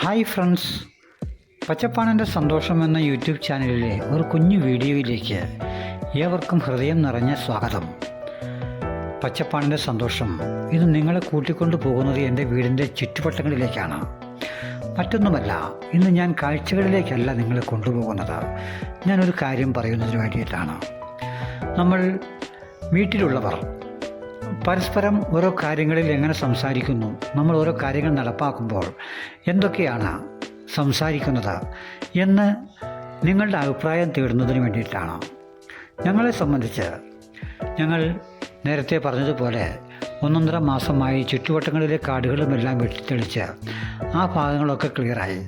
Hi friends പച്ചപ്പാണന്റെ സന്തോഷം എന്ന YouTube ചാനലിലെ ഒരു കുഞ്ഞു വീഡിയോയിലേക്ക് ഏവർക്കും ഹൃദയം നിറഞ്ഞ സ്വാഗതം. പച്ചപ്പാണന്റെ സന്തോഷം ഇത് നിങ്ങളെ കൂട്ടിക്കൊണ്ടു പോകുന്നത് എന്റെ വീടിന്റെ ചുറ്റുവട്ടങ്ങളിലേക്കാണ്. മറ്റൊന്നുമല്ല ഇന്ന് ഞാൻ കാഴ്ചകളിലേക്കല്ല നിങ്ങളെ കൊണ്ടുപോകുന്നത്. ഞാനൊരു കാര്യം പറയുന്നതിന് വേണ്ടിയിട്ടാണ്. നമ്മൾ വീട്ടിലുള്ളവർ പരസ്പരം ഓരോ കാര്യങ്ങളിൽ എങ്ങനെ സംസാരിക്കുന്നു നമ്മൾ ഓരോ കാര്യങ്ങൾ നടപ്പാക്കുമ്പോൾ എന്തൊക്കെയാണ് സംസാരിക്കുന്നത് എന്ന് നിങ്ങളുടെ അഭിപ്രായം തേടുന്നതിന് വേണ്ടിയിട്ടാണ്. ഞങ്ങളെ സംബന്ധിച്ച് ഞങ്ങൾ നേരത്തെ പറഞ്ഞതുപോലെ ഒന്നൊന്നര മാസമായി ചുറ്റുവട്ടങ്ങളിലെ കാടുകളുമെല്ലാം വെട്ടിത്തെളിച്ച് ആ ഭാഗങ്ങളൊക്കെ ക്ലിയറായി.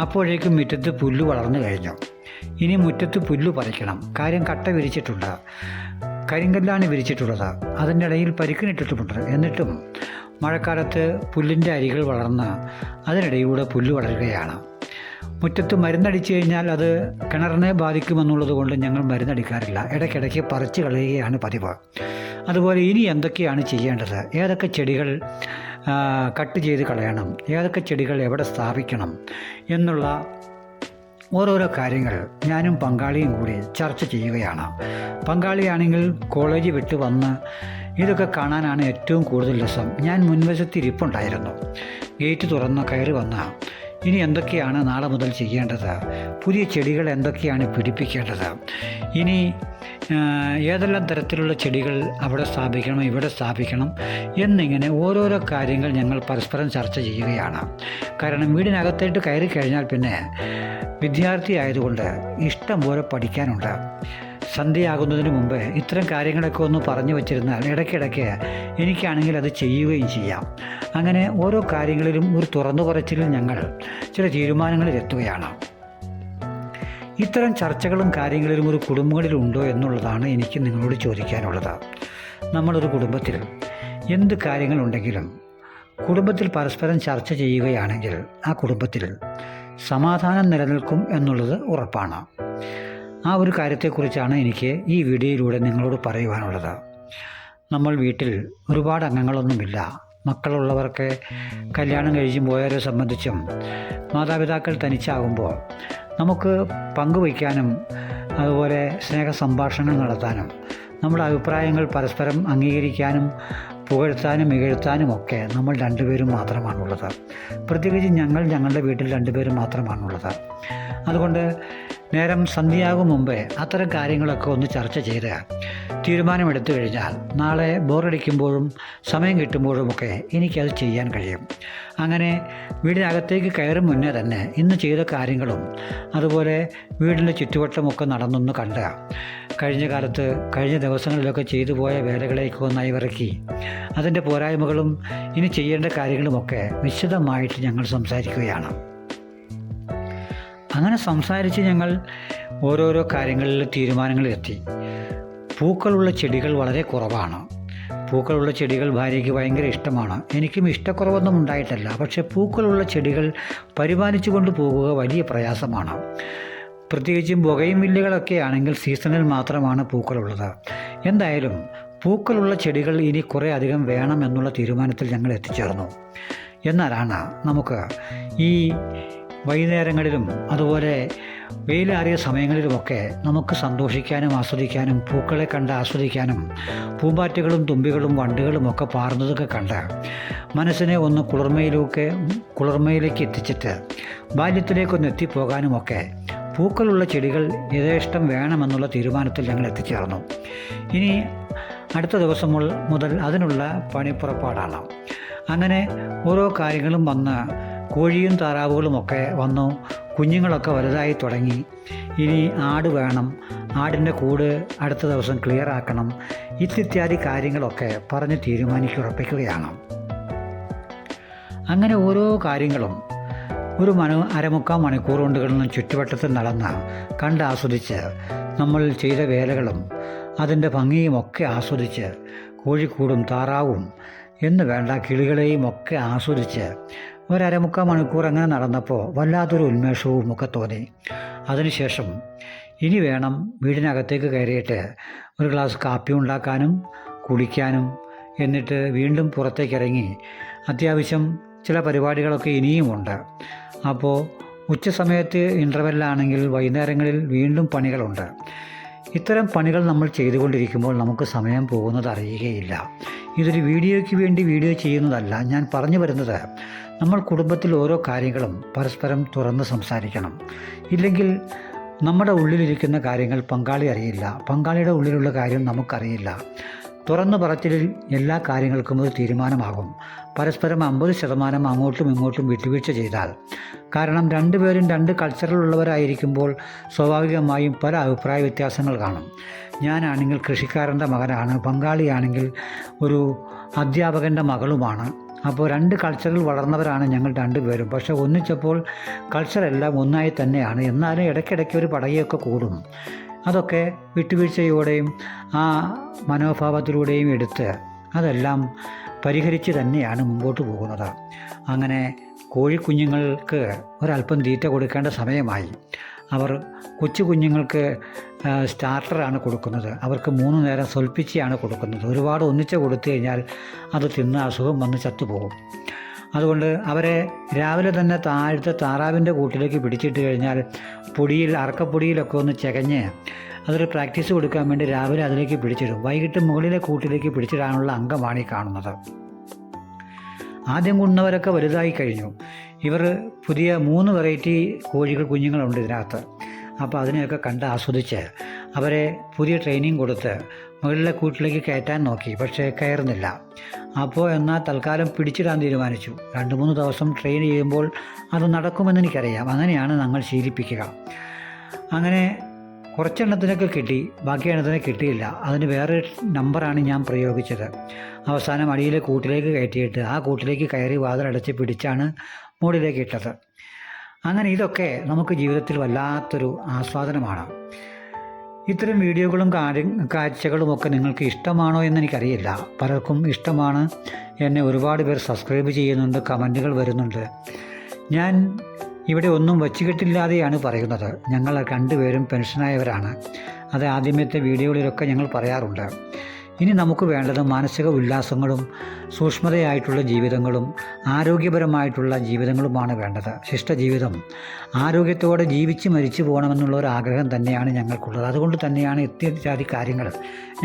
അപ്പോഴേക്കും മുറ്റത്ത് പുല്ല് വളർന്നു കഴിഞ്ഞു. ഇനി മുറ്റത്ത് പുല്ല് പറിക്കണം. കാര്യം കട്ട വിരിച്ചിട്ടുണ്ട്. കരിങ്കല്ലാണ് വിരിച്ചിട്ടുള്ളത്. അതിന്റെ ഇടയിൽ പരിക്കിനിട്ടിട്ടുമുണ്ട്. എന്നിട്ടും മഴക്കാലത്ത് പുല്ലിന്റെ അരികൾ വളർന്ന് അതിനിടയിലൂടെ പുല്ല് വളരുകയാണ്. മുറ്റത്ത് മരുന്നടിച്ചു കഴിഞ്ഞാൽ അത് കിണറിനെ ബാധിക്കുമെന്നുള്ളത് കൊണ്ട് ഞങ്ങൾ മരുന്നടിക്കാറില്ല. ഇടയ്ക്കിടയ്ക്ക് പറിച്ചു കളയുകയാണ് പതിവ്. അതുപോലെ ഇനി എന്തൊക്കെയാണ് ചെയ്യേണ്ടത്? ഏതൊക്കെ ചെടികൾ കട്ട് ചെയ്ത് കളയണം? ഏതൊക്കെ ചെടികൾ എവിടെ സ്ഥാപിക്കണം? എന്നുള്ള ഓരോരോ കാര്യങ്ങൾ ഞാനും പങ്കാളിയും കൂടി ചർച്ച ചെയ്യുകയാണ്. പങ്കാളിയാണെങ്കിൽ കോളേജ് വിട്ട് വന്ന് ഇതൊക്കെ കാണാനാണ് ഏറ്റവും കൂടുതൽ രസം. ഞാൻ മുൻവശത്ത് ഇരിപ്പുണ്ടായിരുന്നു. ഗേറ്റ് തുറന്ന് കയറി വന്ന ഇനി എന്തൊക്കെയാണ് നാളെ മുതൽ ചെയ്യേണ്ടത്? പുതിയ ചെടികൾ എന്തൊക്കെയാണ് പിടിപ്പിക്കേണ്ടത്? ഇനി ഏതെല്ലാം തരത്തിലുള്ള ചെടികൾ അവിടെ സ്ഥാപിക്കണം ഇവിടെ സ്ഥാപിക്കണം? എന്നിങ്ങനെ ഓരോരോ കാര്യങ്ങൾ ഞങ്ങൾ പരസ്പരം ചർച്ച ചെയ്യുകയാണ്. കാരണം വീടിനകത്തേട്ട് കയറി കഴിഞ്ഞാൽ പിന്നെ വിദ്യാർത്ഥി ആയതുകൊണ്ട് ഇഷ്ടം പോലെ പഠിക്കാനുണ്ട്. സന്ധ്യയാകുന്നതിന് മുമ്പ് ഇത്തരം കാര്യങ്ങളൊക്കെ ഒന്ന് പറഞ്ഞു വച്ചിരുന്നാൽ ഇടയ്ക്കിടയ്ക്ക് എനിക്കാണെങ്കിൽ അത് ചെയ്യുകയും ചെയ്യാം. അങ്ങനെ ഓരോ കാര്യങ്ങളിലും ഒരു തുറന്നു പറച്ചിലും ഞങ്ങൾ ചില തീരുമാനങ്ങളിൽ എത്തുകയാണ്. ഇത്തരം ചർച്ചകളും കാര്യങ്ങളിലും ഒരു കുടുംബങ്ങളിലുണ്ടോ എന്നുള്ളതാണ് എനിക്ക് നിങ്ങളോട് ചോദിക്കാനുള്ളത്. നമ്മളൊരു കുടുംബത്തിൽ എന്ത് കാര്യങ്ങളുണ്ടെങ്കിലും കുടുംബത്തിൽ പരസ്പരം ചർച്ച ചെയ്യുകയാണെങ്കിൽ ആ കുടുംബത്തിൽ സമാധാനം നിലനിൽക്കും എന്നുള്ളത് ഉറപ്പാണ്. ആ ഒരു കാര്യത്തെക്കുറിച്ചാണ് എനിക്ക് ഈ വീഡിയോയിലൂടെ നിങ്ങളോട് പറയുവാനുള്ളത്. നമ്മൾ വീട്ടിൽ ഒരുപാട് അംഗങ്ങളൊന്നുമില്ല. മക്കളുള്ളവർക്ക് കല്യാണം കഴിച്ചും പോയവരെ സംബന്ധിച്ചും മാതാപിതാക്കൾ തനിച്ചാകുമ്പോൾ നമുക്ക് പങ്കുവയ്ക്കാനും അതുപോലെ സ്നേഹ സംഭാഷണങ്ങൾ നടത്താനും നമ്മുടെ അഭിപ്രായങ്ങൾ പരസ്പരം അംഗീകരിക്കാനും പുകഴ്ത്താനും ഇകഴ്ത്താനും ഒക്കെ നമ്മൾ രണ്ടുപേരും മാത്രമാണുള്ളത്. പ്രത്യേകിച്ച് ഞങ്ങൾ ഞങ്ങളുടെ വീട്ടിൽ രണ്ടുപേരും മാത്രമാണുള്ളത്. അതുകൊണ്ട് നേരം സന്ധ്യയാകും മുമ്പേ അത്തരം കാര്യങ്ങളൊക്കെ ഒന്ന് ചർച്ച ചെയ്ത് തീരുമാനമെടുത്തു കഴിഞ്ഞാൽ നാളെ ബോറടിക്കുമ്പോഴും സമയം കിട്ടുമ്പോഴുമൊക്കെ എനിക്കത് ചെയ്യാൻ കഴിയും. അങ്ങനെ വീടിനകത്തേക്ക് കയറും മുന്നേ തന്നെ ഇന്ന് ചെയ്ത കാര്യങ്ങളും അതുപോലെ വീടിന്റെ ചുറ്റുവട്ടമൊക്കെ നടന്നൊന്ന് കണ്ട് കഴിഞ്ഞ കാലത്ത് കഴിഞ്ഞ ദിവസങ്ങളിലൊക്കെ ചെയ്തു പോയ വേലകളേക്ക് ഒന്നായി വിറക്കി. അതിന്റെ പോരായ്മകളും ഇനി ചെയ്യേണ്ട കാര്യങ്ങളുമൊക്കെ വിശദമായിട്ട് ഞങ്ങൾ സംസാരിക്കുകയാണ്. അങ്ങനെ സംസാരിച്ച് ഞങ്ങൾ ഓരോരോ കാര്യങ്ങളിൽ തീരുമാനങ്ങളിലെത്തി. പൂക്കളുള്ള ചെടികൾ വളരെ കുറവാണ്. പൂക്കളുള്ള ചെടികൾ ഭാര്യയ്ക്ക് ഭയങ്കര ഇഷ്ടമാണ്. എനിക്കും ഇഷ്ടക്കുറവൊന്നും ഉണ്ടായിട്ടല്ല. പക്ഷേ പൂക്കളുള്ള ചെടികൾ പരിപാലിച്ചു കൊണ്ട് പോകുക വലിയ പ്രയാസമാണ്. പ്രത്യേകിച്ചും പുകയും വില്ലുകളൊക്കെ ആണെങ്കിൽ സീസണിൽ മാത്രമാണ് പൂക്കളുള്ളത്. എന്തായാലും പൂക്കളുള്ള ചെടികൾ ഇനി കുറേ അധികം വേണം എന്നുള്ള തീരുമാനത്തിൽ ഞങ്ങൾ എത്തിച്ചേർന്നു. എന്നാലാണ് നമുക്ക് ഈ വൈകുന്നേരങ്ങളിലും അതുപോലെ വെയിലാറിയ സമയങ്ങളിലുമൊക്കെ നമുക്ക് സന്തോഷിക്കാനും ആസ്വദിക്കാനും പൂക്കളെ കണ്ട് ആസ്വദിക്കാനും പൂമ്പാറ്റകളും തുമ്പികളും വണ്ടുകളും ഒക്കെ പാറുന്നതൊക്കെ കണ്ട് മനസ്സിനെ ഒന്ന് കുളിർമയിലൊക്കെ കുളിർമയിലേക്ക് എത്തിച്ചിട്ട് ബാല്യത്തിലേക്കൊന്ന് എത്തിപ്പോകാനുമൊക്കെ പൂക്കളുള്ള ചെടികൾ യഥേഷ്ടം വേണമെന്നുള്ള തീരുമാനത്തിൽ ഞങ്ങൾ എത്തിച്ചേർന്നു. ഇനി അടുത്ത ദിവസം മുതൽ അതിനുള്ള പണിപ്പുറപ്പാടാണ് അങ്ങനെ ഓരോ കാര്യങ്ങളും വന്ന് കോഴിയും താറാവുകളുമൊക്കെ വന്നു കുഞ്ഞുങ്ങളൊക്കെ വലുതായി തുടങ്ങി. ഇനി ആട് വേണം ആടിന്റെ കൂട് അടുത്ത ദിവസം ക്ലിയർ ആക്കണം ഇത്യാദി കാര്യങ്ങളൊക്കെ പറഞ്ഞ് തീരുമാനിക്കുറപ്പിക്കുകയാണ് അങ്ങനെ ഓരോ കാര്യങ്ങളും ഒരു മനു അരമുക്കാൽ മണിക്കൂർ കൊണ്ട് കിടന്ന് ചുറ്റുവട്ടത്ത് നടന്ന് കണ്ട് ആസ്വദിച്ച് നമ്മൾ ചെയ്ത വേലകളും അതിന്റെ ഭംഗിയും ഒക്കെ ആസ്വദിച്ച് കോഴിക്കൂടും താറാവും എന്ന് വേണ്ട കിളികളെയും ഒക്കെ ആസ്വദിച്ച് ഒരരമുക്കാൽ മണിക്കൂർ അങ്ങനെ നടന്നപ്പോൾ വല്ലാത്തൊരു ഉന്മേഷവും ഒക്കെ തോന്നി. അതിനുശേഷം ഇനി വേണം വീടിനകത്തേക്ക് കയറിയിട്ട് ഒരു ഗ്ലാസ് കാപ്പി ഉണ്ടാക്കാനും കുളിക്കാനും എന്നിട്ട് വീണ്ടും പുറത്തേക്കിറങ്ങി അത്യാവശ്യം ചില പരിപാടികളൊക്കെ ഇനിയുമുണ്ട് അപ്പോൾ ഉച്ച സമയത്ത് ഇന്റർവെല്ലാണെങ്കിൽ വൈകുന്നേരങ്ങളിൽ വീണ്ടും പണികളുണ്ട്. ഇത്തരം പണികൾ നമ്മൾ ചെയ്തുകൊണ്ടിരിക്കുമ്പോൾ നമുക്ക് സമയം പോകുന്നത് അറിയുകയില്ല. ഇതൊരു വീഡിയോയ്ക്ക് വേണ്ടി വീഡിയോ ചെയ്യുന്നതല്ല ഞാൻ പറഞ്ഞു വരുന്നത് നമ്മൾ കുടുംബത്തിൽ ഓരോ കാര്യങ്ങളും പരസ്പരം തുറന്ന് സംസാരിക്കണം. ഇല്ലെങ്കിൽ നമ്മുടെ ഉള്ളിലിരിക്കുന്ന കാര്യങ്ങൾ പങ്കാളി അറിയില്ല. പങ്കാളിയുടെ ഉള്ളിലുള്ള കാര്യം നമുക്കറിയില്ല. തുറന്നു പറച്ചിലിൽ എല്ലാ കാര്യങ്ങൾക്കും ഒരു തീരുമാനമാകും. പരസ്പരം അമ്പത് ശതമാനം അങ്ങോട്ടും ഇങ്ങോട്ടും വിട്ടുവീഴ്ച ചെയ്താൽ. കാരണം രണ്ടുപേരും രണ്ട് കൾച്ചറിലുള്ളവരായിരിക്കുമ്പോൾ സ്വാഭാവികമായും പല അഭിപ്രായ വ്യത്യാസങ്ങൾ കാണും. ഞാനാണെങ്കിൽ കൃഷിക്കാരന്റെ മകനാണ് പങ്കാളിയാണെങ്കിൽ ഒരു അധ്യാപകന്റെ മകളുമാണ്. അപ്പോൾ രണ്ട് കൾച്ചറിൽ വളർന്നവരാണ് ഞങ്ങൾ രണ്ടുപേരും. പക്ഷെ ഒന്നിച്ചപ്പോൾ കൾച്ചറെല്ലാം ഒന്നായി തന്നെയാണ്. എന്നാലും ഇടയ്ക്കിടയ്ക്ക് ഒരു പടയൊക്കെ കൂടും. അതൊക്കെ വിട്ടുവീഴ്ചയോടെയും ആ മനോഭാവത്തിലൂടെയും എടുത്ത് അതെല്ലാം പരിഹരിച്ച് തന്നെയാണ് മുമ്പോട്ട് പോകുന്നത്. അങ്ങനെ കോഴിക്കുഞ്ഞുങ്ങൾക്ക് ഒരല്പം തീറ്റ കൊടുക്കേണ്ട സമയമായി. അവർ കൊച്ചു കുഞ്ഞുങ്ങൾക്ക് സ്റ്റാർട്ടറാണ് കൊടുക്കുന്നത്. അവർക്ക് മൂന്ന് നേരം സ്വൽപ്പിച്ചാണ് കൊടുക്കുന്നത്. ഒരുപാട് ഒന്നിച്ച് കൊടുത്തു കഴിഞ്ഞാൽ അത് തിന്ന് അസുഖം വന്ന് ചത്തുപോകും. അതുകൊണ്ട് അവരെ രാവിലെ തന്നെ താഴത്തെ താറാവിന്റെ കൂട്ടിലേക്ക് പിടിച്ചിട്ട് കഴിഞ്ഞാൽ പൊടിയിൽ അറക്കപ്പൊടിയിലൊക്കെ ഒന്ന് ചകഞ്ഞ് അതൊരു പ്രാക്ടീസ് കൊടുക്കാൻ വേണ്ടി രാവിലെ അതിലേക്ക് പിടിച്ചിടും. വൈകിട്ട് മുകളിലെ കൂട്ടിലേക്ക് പിടിച്ചിടാനുള്ള അംഗമാണ് ഈ കാണുന്നത്. ആദ്യം കൊണ്ടവരൊക്കെ വലുതായി കഴിഞ്ഞു. ഇവർ പുതിയ മൂന്ന് വെറൈറ്റി കോഴികൾ കുഞ്ഞുങ്ങളുണ്ട് ഇതിനകത്ത്. അപ്പോൾ അതിനെയൊക്കെ കണ്ട് ആസ്വദിച്ച് അവരെ പുതിയ ട്രെയിനിങ് കൊടുത്ത് മുകളിലെ കൂട്ടിലേക്ക് കയറ്റാൻ നോക്കി പക്ഷേ കയറുന്നില്ല. അപ്പോൾ എന്നാൽ തൽക്കാലം പിടിച്ചിടാൻ തീരുമാനിച്ചു. രണ്ട് മൂന്ന് ദിവസം ട്രെയിൻ ചെയ്യുമ്പോൾ അത് നടക്കുമെന്ന് എനിക്കറിയാം. അങ്ങനെയാണ് ഞങ്ങൾ ശീലിപ്പിക്കുക. അങ്ങനെ കുറച്ചെണ്ണത്തിനൊക്കെ കിട്ടി ബാക്കി എണ്ണത്തിനെ കിട്ടിയില്ല. അതിന് വേറെ നമ്പറാണ് ഞാൻ പ്രയോഗിച്ചത്. അവസാനം അടിയിലെ കൂട്ടിലേക്ക് കയറ്റിയിട്ട് ആ കൂട്ടിലേക്ക് കയറി വാതിലടച്ച് പിടിച്ചാണ് മുകളിലേക്ക് ഇട്ടത്. അങ്ങനെ ഇതൊക്കെ നമുക്ക് ജീവിതത്തിൽ വല്ലാത്തൊരു ആസ്വാദനമാണ്. ഇത്തരം വീഡിയോകളും കാര്യ കാഴ്ചകളും ഒക്കെ നിങ്ങൾക്ക് ഇഷ്ടമാണോ എന്ന് എനിക്കറിയില്ല പലർക്കും ഇഷ്ടമാണ്. എന്നെ ഒരുപാട് പേർ സബ്സ്ക്രൈബ് ചെയ്യുന്നുണ്ട് കമന്റുകൾ വരുന്നുണ്ട്. ഞാൻ ഇവിടെ ഒന്നും വച്ചുകെട്ടില്ലാതെയാണ് പറയുന്നത്. ഞങ്ങൾ രണ്ടുപേരും പെൻഷനായവരാണ്. അത് ആദ്യമത്തെ വീഡിയോകളിലൊക്കെ ഞങ്ങൾ പറയാറുണ്ട്. ഇനി നമുക്ക് വേണ്ടത് മാനസിക ഉല്ലാസങ്ങളും സൂക്ഷ്മതയായിട്ടുള്ള ജീവിതങ്ങളും ആരോഗ്യപരമായിട്ടുള്ള ജീവിതങ്ങളുമാണ് വേണ്ടത്. ശിഷ്ടജീവിതം ആരോഗ്യത്തോടെ ജീവിച്ച് മരിച്ചു പോകണമെന്നുള്ള ഒരു ആഗ്രഹം തന്നെയാണ് ഞങ്ങൾക്കുള്ളത്. അതുകൊണ്ട് തന്നെയാണ് ഇത്യാദി കാര്യങ്ങൾ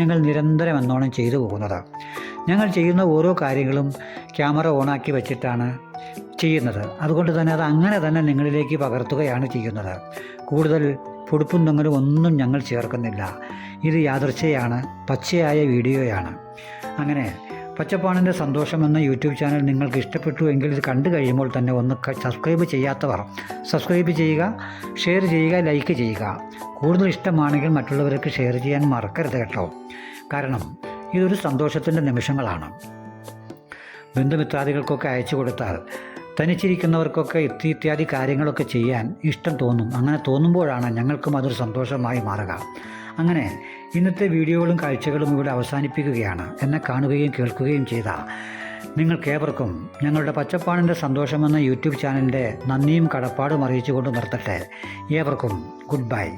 ഞങ്ങൾ നിരന്തരം എന്നോണം ചെയ്തു പോകുന്നത്. ഞങ്ങൾ ചെയ്യുന്ന ഓരോ കാര്യങ്ങളും ക്യാമറ ഓണാക്കി വെച്ചിട്ടാണ് ചെയ്യുന്നത്. അതുകൊണ്ട് തന്നെ അത് അങ്ങനെ തന്നെ നിങ്ങളിലേക്ക് പകർത്തുകയാണ് ചെയ്യുന്നത്. കൂടുതൽ പൊടുപ്പും തൊങ്ങലും ഒന്നും ഞങ്ങൾ ചേർക്കുന്നില്ല. ഇത് യാദർച്ഛയാണ് പച്ചയായ വീഡിയോയാണ്. അങ്ങനെ പച്ചപ്പാണിന്റെ സന്തോഷം എന്ന യൂട്യൂബ് ചാനൽ നിങ്ങൾക്ക് ഇഷ്ടപ്പെട്ടു എങ്കിൽ ഇത് കണ്ടു കഴിയുമ്പോൾ തന്നെ ഒന്ന് സബ്സ്ക്രൈബ് ചെയ്യാത്തവർ സബ്സ്ക്രൈബ് ചെയ്യുക ഷെയർ ചെയ്യുക ലൈക്ക് ചെയ്യുക. കൂടുതൽ ഇഷ്ടമാണെങ്കിൽ മറ്റുള്ളവർക്ക് ഷെയർ ചെയ്യാൻ മറക്കരുത് കേട്ടോ. കാരണം ഇതൊരു സന്തോഷത്തിന്റെ നിമിഷങ്ങളാണ്. ബന്ധുമിത്രാദികൾക്കൊക്കെ അയച്ചു കൊടുത്താൽ തനിച്ചിരിക്കുന്നവർക്കൊക്കെ ഇത്തി ഇത്യാദി കാര്യങ്ങളൊക്കെ ചെയ്യാൻ ഇഷ്ടം തോന്നും. അങ്ങനെ തോന്നുമ്പോഴാണ് ഞങ്ങൾക്കും അതൊരു സന്തോഷമായി മാറുക. അങ്ങനെ ഇന്നത്തെ വീഡിയോകളും കാഴ്ചകളും ഇവിടെ അവസാനിപ്പിക്കുകയാണ്. എന്നെ കാണുകയും കേൾക്കുകയും ചെയ്ത നിങ്ങൾക്കേവർക്കും ഞങ്ങളുടെ പച്ചപ്പാണിന്റെ സന്തോഷമെന്ന യൂട്യൂബ് ചാനലിന്റെ നന്ദിയും കടപ്പാടും അറിയിച്ചുകൊണ്ട് നിർത്തട്ടെ. ഏവർക്കും ഗുഡ് ബൈ.